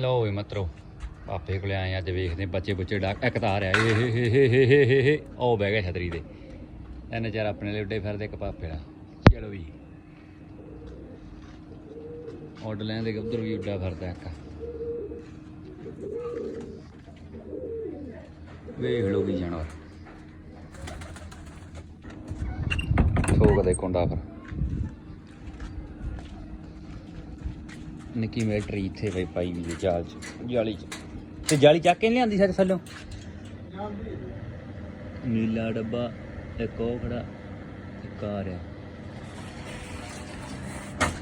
ਲਓ ਵੀ ਮਤਰੋ, ਪਾਪੇ ਕੋਲ ਆਏ ਅੱਜ ਵੇਖਦੇ ਹਾਂ ਬੱਚੇ ਬੁੱਚੇ ਡਾਕ ਇੱਕ ਤਾਂ ਆ ਰਿਹਾ ਏ ਉਹ ਬਹਿ ਗਿਆ ਛਤਰੀ ਦੇ। ਇਹਨੇ ਚਾਰ ਆਪਣੇ ਲਈ ਉੱਡੇ ਫਿਰਦੇ, ਇੱਕ ਪਾਪੇ ਦਾ। ਚਲੋ ਵੀ। ਉੱਡ ਲੈਂਦੇ ਉਧਰ ਵੀ ਉੱਡਾ ਫਿਰਦਾ ਇੱਕ। ਵੇਖ ਲਓ ਵੀ ਜਾਨਵਰ। ਠੋਕਦੇ ਕੁੰਡਾ ਫਿਰ। ਨਿੱਕੀ ਮਿਲਟਰੀ ਇੱਥੇ ਬਈ ਪਾਈ ਵੀ ਜਾਲ ਚ, ਜਾਲੀ ਚ। ਤੇ ਜਾਲੀ ਚੱਕ ਕੇ ਨੀ ਲਿਆਂਦੀ ਸਾਡੇ ਥੱਲੋਂ? ਨੀਲਾ ਡੱਬਾ, ਇੱਕ ਉਹ ਖੜਾ, ਇੱਕ ਆ ਰਿਹਾ।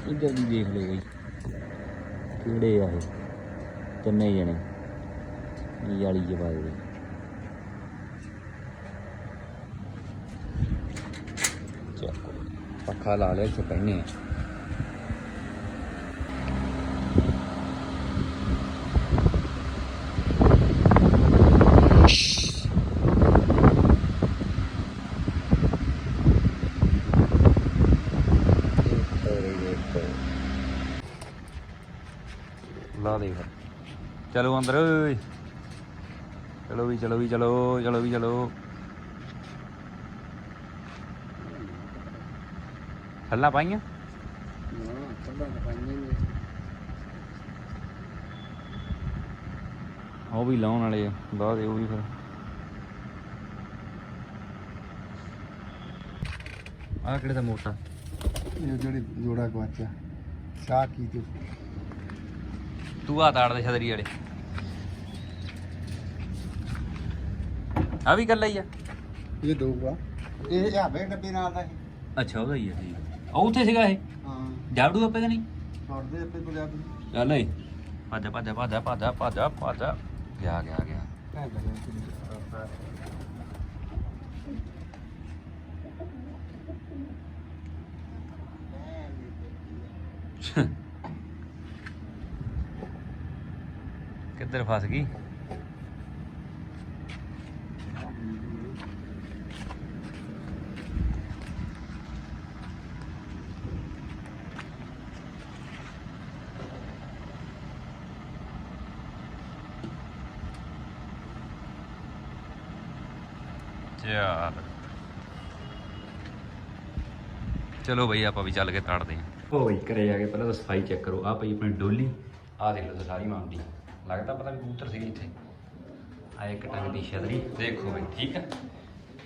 ਇੱਧਰ ਵੀ ਦੇਖ ਲਓ ਬਈ, ਕਿਹੜੇ ਆ ਇਹ? ਤਿੰਨੇ ਜਣੇ, ਇਹ ਜਾਲੀ ਚ ਪਾਏ ਹੋਏ ਚੱਕੋ ਪੱਖਾ ਲਾ ਲਿਆ, ਇੱਥੇ ਪੈਣੇ ਆ। ਲਾ ਦੇ ਫਿਰ ਚਲੋ ਅੰਦਰ। ਓਏ ਚਲੋ ਵੀ ਚਲੋ ਵੀ, ਚਲੋ ਚਲੋ ਵੀ, ਚਲੋ। ਹੱਲਾ ਪਾਈਆਂ? ਉਹ ਵੀ ਲਾਉਣ ਵਾਲੇ ਆ ਲਾ ਦੇ ਉਹ ਵੀ ਫਿਰ। ਆਹ ਕਿਹੜੇ ਦਾ ਮੋਟਾ? ਇਹ ਜਿਹੜੀ ਜੋੜਾ ਗਵਾਚਾ ਸਾਹ ਕੀ ਤੂੰ? ਤੂੰ ਆ ਤਾੜ ਦੇ ਛਤਰੀ ਵਾਲੇ। ਆ ਵੀ ਕੱਲਾ ਹੀ ਆ? ਇਹ ਦਊਗਾ। ਇਹ ਆਵੇ ਡੱਬੇ ਨਾਲ ਦਾ ਇਹ। ਅੱਛਾ ਉਹਦਾ ਹੀ ਆ ਠੀਕ ਉਹ ਉੱਥੇ ਸੀਗਾ ਇਹ? ਹਾਂ। ਜਾੜੂ ਆਪੇ ਕਿ ਨਹੀਂ? ਛੱਡਦੇ ਆਪੇ ਤੁਰਿਆ ਤੂੰ ਚੱਲ ਏ ਭੱਜ ਭੱਜ ਭੱਜ ਭੱਜ ਭੱਜ ਭੱਜ। ਗਿਆ ਗਿਆ ਗਿਆ। ਭੈਣ ਦਾ ਯਾਰ ਕਿੱਧਰ किधर फस गई चलो भाई आप चल के ताड़ते हैं ओ भाई करे आगे पहले तो सफ़ाई चेक करो आप भाई अपनी डोली आ देख लो तो सारी मामली ਲੱਗਦਾ ਪਤਾ ਵੀ ਕਬੂਤਰ ਸੀਗੇ ਇੱਥੇ। ਆ ਇੱਕ ਟੰਗ ਦੀ ਛਤਰੀ। ਦੇਖੋ ਬਈ ਠੀਕ ਹੈ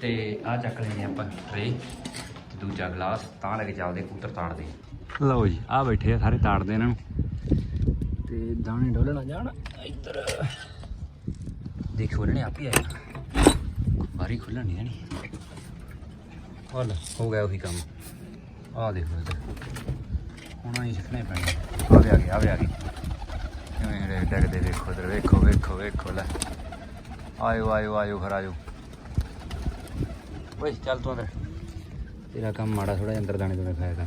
ਤੇ ਆ ਚੱਕ ਲੈਣੇ ਆਪਾਂ ਟਰੇ ਤੇ ਦੂਜਾ ਗਲਾਸ। ਤਾਂ ਲੈ ਕੇ ਚੱਲਦੇ ਕਬੂਤਰ ਤਾੜਦੇ। ਲਓ ਜੀ। ਆ ਬੈਠੇ ਆ ਸਾਰੇ ਤਾੜਦੇ ਇਹਨਾਂ ਨੂੰ। ਤੇ ਦਾਣੇ ਡੋਲਣਾ ਜਾਣ। ਇੱਧਰ। ਦੇਖੋ ਇਹਨਾਂ ਨੇ ਆਪ ਹੀ ਆਇਆ ਬਾਰੀ ਖੁੱਲਣ ਨਹੀਂ ਦੇਣੀ ਹੋ ਗਿਆ ਉਹੀ ਕੰਮ। ਆ ਦੇਖੋ ਇੱਧਰ। ਹੁਣ ਆਈ ਸਿੱਖਣੇ ਪੈਣੇ। ਆ ਵੀ ਆ ਗਏ। ਨਵੇਂ ਰੇਲ ਡੱਗਦੇ ਵੇਖੋ ਇਧਰ, ਵੇਖੋ ਵੇਖੋ ਵੇਖੋ, ਲੈ। ਆਇਓ ਆਇਓ ਆਇਓ ਘਰ ਆਇਓ। ਓਏ, ਚੱਲ ਤੂੰ ਅੰਦਰ। ਤੇਰਾ ਕੰਮ ਮਾੜਾ ਥੋੜਾ ਅੰਦਰ ਦਾਣੇ ਤੋਂ ਖਾਇਆ ਕਰ।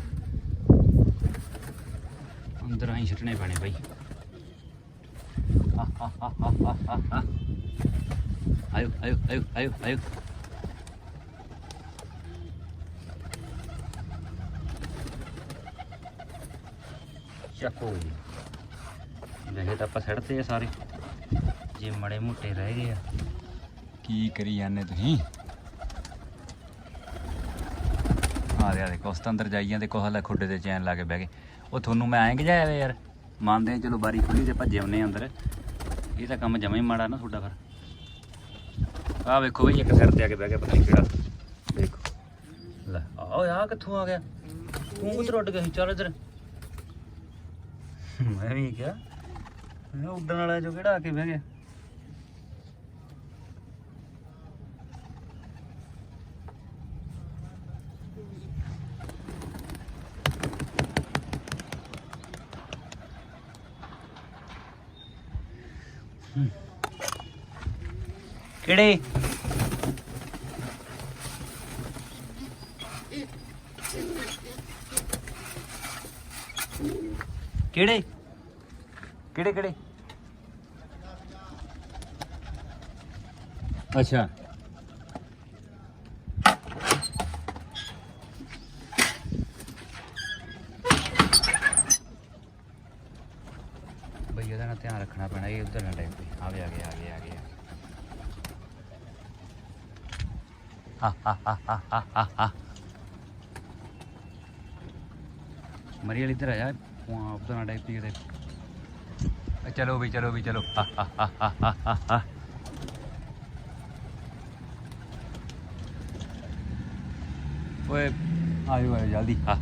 ਅੰਦਰ ਆਈ ਛੱਟਣੇ ਪੈਣੇ ਭਾਈ ਆਹ ਆਇਓ ਆਇਓ ਆਇਓ ਆਇਓ। ਚੱਕੋ। ਵੈਸੇ ਤਾਂ ਆਪਾਂ ਸੜਤੇ ਆ ਸਾਰੇ। ਜੇ ਮੜੇ ਮੋਟੇ ਰਹਿ ਗਏ ਆ। ਕੀ ਕਰੀ ਜਾਂਦੇ ਤੁਸੀਂ? ਆ ਦੇ ਆ ਦੇ ਤਾਂ ਅੰਦਰ ਜਾਈ ਜਾਂਦੇ ਕੋਹ ਹਲਾ ਖੁੱਡੇ ਤੇ ਚੈਨ ਲਾ ਕੇ ਬਹਿ ਗਏ। ਉਹ ਤੁਹਾਨੂੰ ਮੈਂ ਐਂ ਗਜਾਇਆ ਵੇ ਯਾਰ ਮੰਨਦੇ ਚਲੋ ਬਾਰੀ ਖੁੱਲੀ ਤੇ ਭੱਜੇ ਆਉਨੇ ਅੰਦਰ। ਇਹ ਤਾਂ ਕੰਮ ਜਮਾ ਹੀ ਮਾੜਾ ਨਾ ਤੁਹਾਡਾ ਫਿਰ। ਆ ਵੇਖੋ ਬਈ ਇੱਕ ਸਿਰ ਤੇ ਆ ਕੇ ਬਹਿ ਗਿਆ ਪਤਾ ਨਹੀਂ ਕਿਹੜਾ। ਦੇਖੋ ਲੈ ਆਓ ਆ ਕਿੱਥੋਂ ਆ ਗਿਆ? ਤੂੰ ਕਿੱਧਰ ਉੱਡ ਗਿਆ ਸੀ? ਚੱਲ ਇੱਧਰ। ਮੈਂ ਵੀ ਕਿਹਾ ਕਿਹਾ ਉੱਡਣ ਵਾਲਾ ਜੋ ਕਿਹੜਾ ਆ ਕੇ ਬਹਿ ਗਿਆ। ਕਿਹੜੇ? ਕਿਹੜੇ? ਕਿਹੜੇ ਕਿਹੜੇ? ਅੱਛਾ। ਬਈ ਉਹਦਾ ਨਾ ਧਿਆਨ ਰੱਖਣਾ ਪੈਣਾ, ਇਹ ਉਧਰ ਨਾ ਟਾਈਮ ਤੇ ਆ ਵੀ ਆ ਗਿਆ ਆ ਗਿਆ ਆ ਗਿਆ। ਮਰੀ ਵਾਲੀ ਇੱਧਰ ਆ ਜਾ। ਉਧਰ ਨਾ ਟਾਈਪ ਤੇ ਕਿਤੇ। चलो भी चलो भी चलो हा, हा, हा, हा, हा। हा। आयो आयो जल्दी हा,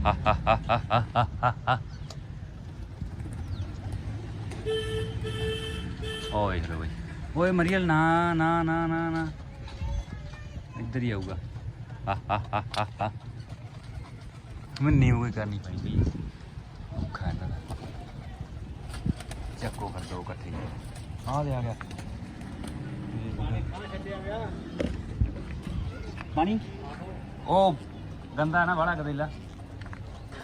ओए चलो भाई ओए मरियल ना ना ना ना ना इधर ही आऊगा हा, हा, हा, हा, हा। मैं नींबू करनी पड़ेगी ਚੱਕੋ ਕਰ ਦੋ ਇਕੱਠੇ ਆ ਦੇ ਆ ਗਿਆ। ਪਾਣੀ? ਉਹ ਗੰਦਾ ਨਾ ਬੜਾ ਗਦੇਲਾ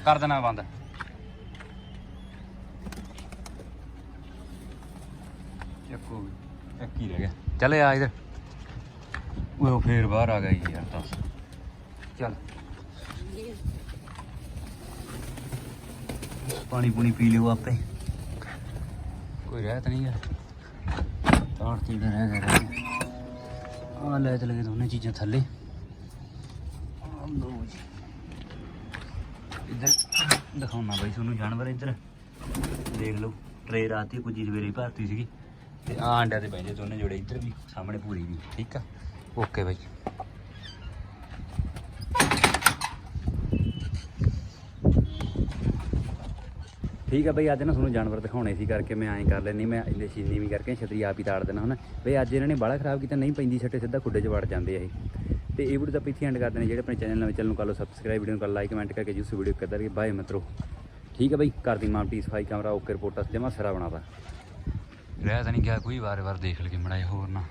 ਕਰ ਦੇਣਾ ਬੰਦ। ਚੱਕੋ ਵੀ। ਇੱਕ ਹੀ ਰਹਿ ਗਿਆ। ਚੱਲ ਆ ਇਧਰ। ਉਹ ਫੇਰ ਬਾਹਰ ਆ ਗਿਆ ਜੀ ਯਾਰ ਦੱਸ। ਚੱਲ। ਪਾਣੀ ਪੂਣੀ ਪੀ ਲਿਓ ਆਪੇ। ਕੋਈ ਰਹਿ ਤਾਂ ਨਹੀਂ ਹੈ ਤਾੜ ਤੇ ਰਹਿ ਗਿਆ ਰਹਿ ਗਿਆ। ਆ ਲੈ ਚਲੇ ਗਏ ਦੋਨੇ ਚੀਜ਼ਾਂ ਥੱਲੇ। ਆਹ ਜੀ। ਇੱਧਰ ਦਿਖਾਉਣਾ ਬਾਈ ਤੁਹਾਨੂੰ ਜਾਨਵਰ ਇੱਧਰ। ਦੇਖ ਲਓ ਟਰੇ ਰਾਤੀ ਕੁਝ ਸਵੇਰੇ ਭਰਤੀ ਸੀਗੀ। ਤੇ ਆ ਅੰਡਿਆਂ ਤੇ ਬੈਠੇ ਦੋਨੇ ਜੋੜੇ ਇੱਧਰ ਵੀ, ਸਾਹਮਣੇ ਪੂਰੀ ਵੀ, ਠੀਕ ਆ? Okay bye. ਠੀਕ ਆ ਬਈ, ਅੱਜ ਨਾ ਤੁਹਾਨੂੰ ਜਾਨਵਰ ਦਿਖਾਉਣੇ ਸੀ ਕਰਕੇ ਮੈਂ ਐਂ ਕਰ ਲੈਣੀ ਮੈਂ ਇੰਨੇ ਚੀਨੀ ਵੀ ਕਰਕੇ ਛਤਰੀ ਆਪ ਹੀ ਤਾੜ ਦੇਣਾ ਹੁਣ ਬਈ, ਅੱਜ ਇਹਨਾਂ ਨੇ ਬਾਲਾ ਖਰਾਬ ਕੀਤਾ, ਨਹੀਂ ਪੈਂਦੀ ਛੱਟੇ ਸਿੱਧਾ ਖੁੱਡੇ 'ਚ ਵੜ ਜਾਂਦੇ ਆ ਇਹ। ਤੇ ਇਹ ਵੀਡੀਓ ਤਾਂ ਆਪਾਂ ਇੱਥੇ ਐਂਡ ਕਰਦੇ ਨੇ ਜਿਹੜੇ ਆਪਣੇ ਚੈਨਲ ਨਵੇਂ ਚੈਨਲ ਨੂੰ ਕਰ ਲਓ ਸਬਸਕ੍ਰਾਈਬ ਵੀਡੀਓ ਨੂੰ ਕਰ ਲਾਈਕ ਕਮੈਂਟ ਕਰਕੇ ਜੂਸ ਵੀਡੀਓ ਕਰ ਦੇ ਬਾਏ ਮਿੱਤਰੋ। ਠੀਕ ਹੈ ਬਈ ਕਰਦੀ ਮਾਮਟੀ ਸਫ਼ਾਈ ਕਮਰਾ ਓਕੇ ਰਿਪੋਰਟਸ ਜਮਾ ਸਰਾ ਬਣਾਤਾ। ਰਹਿ ਤਾਂ ਨਹੀਂ ਗਿਆ, ਕੋਈ ਵਾਰ ਵਾਰ ਦੇਖ ਲਗੇ ਮੜਾਏ ਹੋਰ ਨਾ।